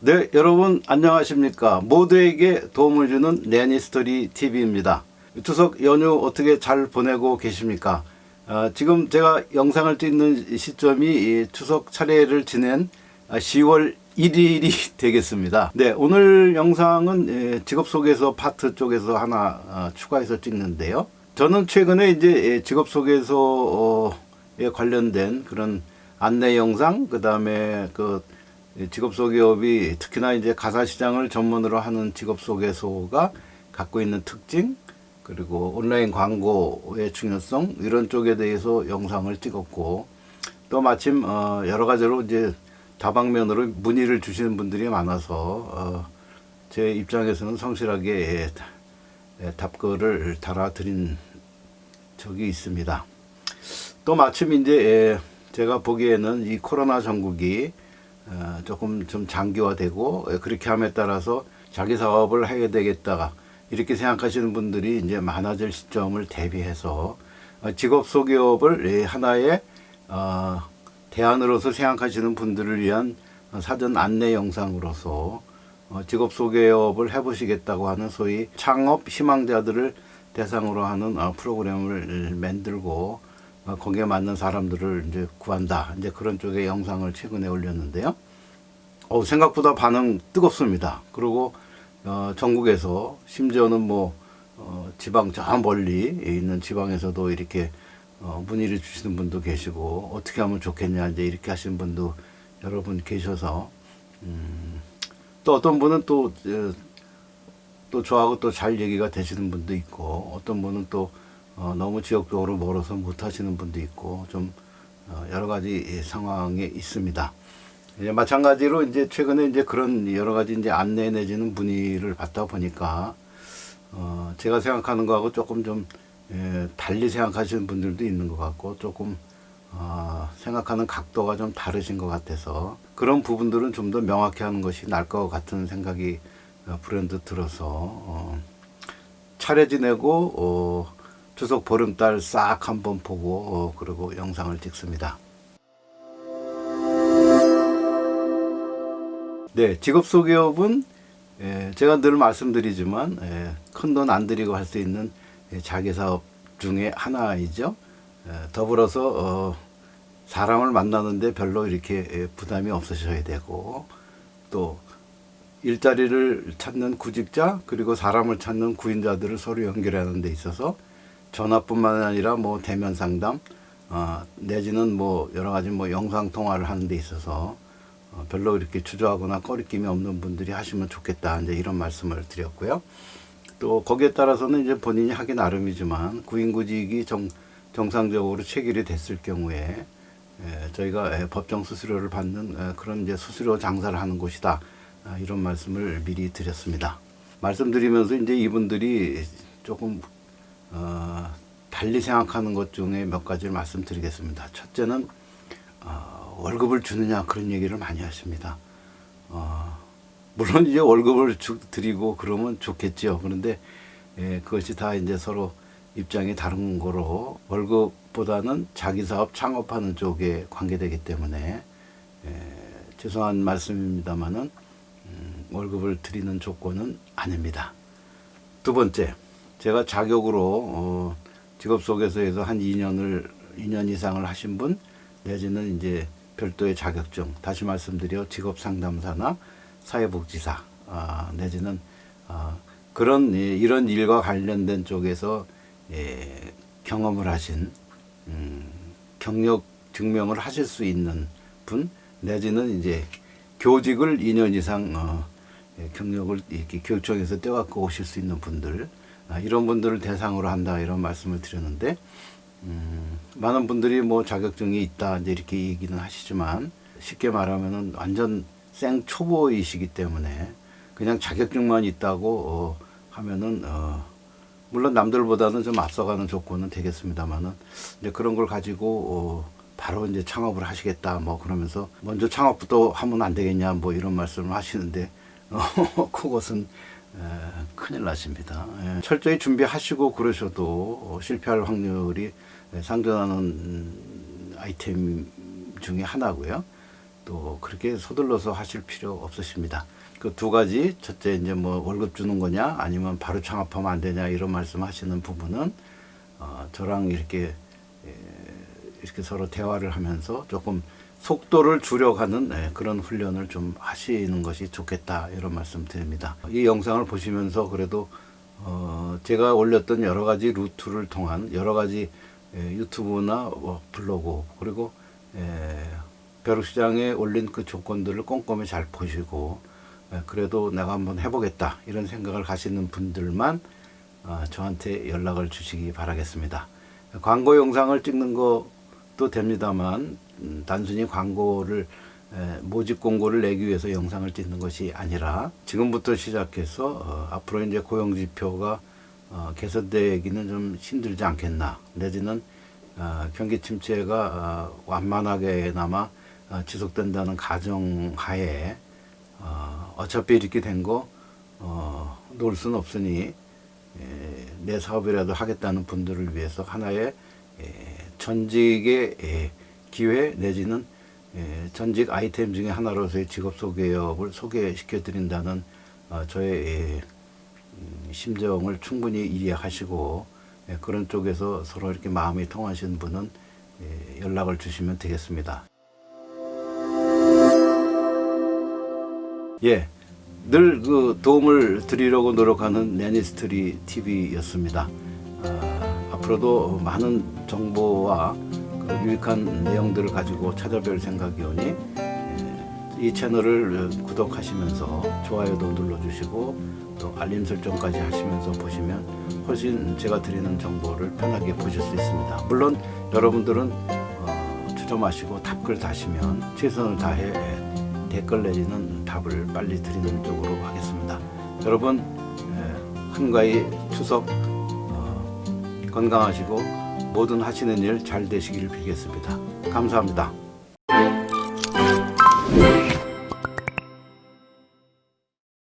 네, 여러분 안녕하십니까? 모두에게 도움을 주는 내니스토리 TV입니다. 추석 연휴 어떻게 잘 보내고 계십니까? 아, 지금 제가 영상을 찍는 시점이 이 추석 차례를 지낸 아, 10월 1일이 되겠습니다. 네, 오늘 영상은 예, 직업 소개서 파트 쪽에서 하나 아, 추가해서 찍는데요. 저는 최근에 이제 예, 직업 소개서에 관련된 그런 안내 영상, 그 다음에 그 직업 소개업이 특히나 이제 가사 시장을 전문으로 하는 직업 소개소가 갖고 있는 특징, 그리고 온라인 광고의 중요성 이런 쪽에 대해서 영상을 찍었고 또 마침 어 여러 가지로 이제 다방면으로 문의를 주시는 분들이 많아서 어 제 입장에서는 성실하게 예, 예, 답글을 달아드린 적이 있습니다. 또 마침 이제 예, 제가 보기에는 이 코로나 전국이 어, 조금 좀 장기화되고 예, 그렇게 함에 따라서 자기 사업을 해야 되겠다 이렇게 생각하시는 분들이 이제 많아질 시점을 대비해서 어, 직업 소개업을 예, 하나의 어, 대안으로서 생각하시는 분들을 위한 어, 사전 안내 영상으로서 어, 직업 소개업을 해보시겠다고 하는 소위 창업 희망자들을 대상으로 하는 어, 프로그램을 만들고 어, 거기에 맞는 사람들을 이제 구한다. 이제 그런 쪽의 영상을 최근에 올렸는데요. 어, 생각보다 반응 뜨겁습니다. 그리고 어, 전국에서 심지어는 뭐 어, 지방 저 멀리 있는 지방에서도 이렇게 어, 문의를 주시는 분도 계시고 어떻게 하면 좋겠냐 이제 이렇게 하시는 분도 여러 분 계셔서 음, 또 어떤 분은 또 어, 또 저하고 또 잘 얘기가 되시는 분도 있고 어떤 분은 또 어, 너무 지역적으로 멀어서 못 하시는 분도 있고 좀 어, 여러 가지 상황에 있습니다. 이제 마찬가지로 이제 최근에 이제 그런 여러 가지 이제 안내 내지는 문의를 받다 보니까 어, 제가 생각하는 거하고 조금 좀 예, 달리 생각하시는 분들도 있는 것 같고 조금 어, 생각하는 각도가 좀 다르신 것 같아서 그런 부분들은 좀 더 명확히 하는 것이 나을 것 같은 생각이 어, 불현듯 들어서 어, 차례 지내고 어, 추석 보름달 싹 한번 보고 어, 그리고 영상을 찍습니다. 네, 직업 소개업은 예, 제가 늘 말씀드리지만 예, 큰돈 안 들이고 할 수 있는 예, 자기 사업 중에 하나이죠. 예, 더불어서 어, 사람을 만나는데 별로 이렇게 예, 부담이 없으셔야 되고 또 일자리를 찾는 구직자 그리고 사람을 찾는 구인자들을 서로 연결하는 데 있어서 전화뿐만 아니라 뭐 대면 상담 어, 내지는 뭐 여러 가지 뭐 영상 통화를 하는 데 있어서 어, 별로 이렇게 주저하거나 꺼리낌이 없는 분들이 하시면 좋겠다 이제 이런 말씀을 드렸고요. 또 거기에 따라서는 이제 본인이 하기 나름이지만 구인구직이 정, 정상적으로 체결이 됐을 경우에 에, 저희가 에, 법정 수수료를 받는 에, 그런 이제 수수료 장사를 하는 곳이다 아, 이런 말씀을 미리 드렸습니다. 말씀드리면서 이제 이분들이 조금 어, 달리 생각하는 것 중에 몇 가지를 말씀드리겠습니다. 첫째는 어, 월급을 주느냐 그런 얘기를 많이 하십니다. 어, 물론 이제 월급을 주, 드리고 그러면 좋겠죠. 그런데 예, 그것이 다 이제 서로 입장이 다른 거로 월급보다는 자기 사업 창업하는 쪽에 관계되기 때문에 예, 죄송한 말씀입니다만은 음, 월급을 드리는 조건은 아닙니다. 두 번째, 제가 자격으로 어, 직업 소개서에서 한 2년을 2년 이상을 하신 분 내지는 이제 별도의 자격증 다시 말씀드려 직업 상담사나 사회복지사 아, 내지는 아, 그런 예, 이런 일과 관련된 쪽에서 예, 경험을 하신 음, 경력 증명을 하실 수 있는 분 내지는 이제 교직을 2년 이상 어, 예, 경력을 이렇게 교육청에서 떼갖고 오실 수 있는 분들 아, 이런 분들을 대상으로 한다 이런 말씀을 드렸는데 음, 많은 분들이 뭐 자격증이 있다 이제 이렇게 얘기는 하시지만 쉽게 말하면은 완전 생 초보이시기 때문에 그냥 자격증만 있다고 어, 하면은 어, 물론 남들보다는 좀 앞서가는 조건은 되겠습니다만은 이제 그런 걸 가지고 어, 바로 이제 창업을 하시겠다 뭐 그러면서 먼저 창업부터 하면 안 되겠냐 뭐 이런 말씀을 하시는데 어, 그것은 에, 큰일 나십니다. 예, 철저히 준비하시고 그러셔도 어, 실패할 확률이 상존하는 음, 아이템 중에 하나고요. 또 그렇게 서둘러서 하실 필요 없으십니다. 그 두 가지 첫째 이제 뭐 월급 주는 거냐 아니면 바로 창업하면 안 되냐 이런 말씀하시는 부분은 어, 저랑 이렇게 에, 이렇게 서로 대화를 하면서 조금 속도를 줄여가는 예, 그런 훈련을 좀 하시는 것이 좋겠다 이런 말씀 드립니다. 이 영상을 보시면서 그래도 어, 제가 올렸던 여러 가지 루트를 통한 여러 가지 예, 유튜브나 뭐 블로그 그리고 예, 벼룩시장에 올린 그 조건들을 꼼꼼히 잘 보시고 예, 그래도 내가 한번 해보겠다 이런 생각을 가시는 분들만 어, 저한테 연락을 주시기 바라겠습니다. 광고 영상을 찍는 것도 됩니다만 음, 단순히 광고를 에, 모집 공고를 내기 위해서 영상을 찍는 것이 아니라 지금부터 시작해서 어, 앞으로 이제 고용 지표가 어, 개선되기는 좀 힘들지 않겠나. 내지는 어, 경기 침체가 어, 완만하게나마 어, 지속된다는 가정하에 어, 어차피 이렇게 된거 어, 놓을 수는 없으니 에, 내 사업이라도 하겠다는 분들을 위해서 하나의 에, 전직의 에, 기회 내지는 에, 전직 아이템 중에 하나로서의 직업 소개업을 소개시켜 드린다는 어, 저의 에, 음, 심정을 충분히 이해하시고 에, 그런 쪽에서 서로 이렇게 마음이 통하시는 분은 에, 연락을 주시면 되겠습니다. 예, 늘 그 도움을 드리려고 노력하는 내니스트리 TV였습니다. 아, 앞으로도 많은 정보와 그 유익한 내용들을 가지고 찾아뵐 생각이오니 예, 이 채널을 구독하시면서 좋아요도 눌러주시고 또 알림 설정까지 하시면서 보시면 훨씬 제가 드리는 정보를 편하게 보실 수 있습니다. 물론 여러분들은 어, 주저마시고 답글 다시면 최선을 다해 예, 댓글 내지는 답을 빨리 드리는 쪽으로 하겠습니다. 여러분 예, 한가위 추석 어, 건강하시고 모든 하시는 일 잘 되시기를 빌겠습니다. 감사합니다.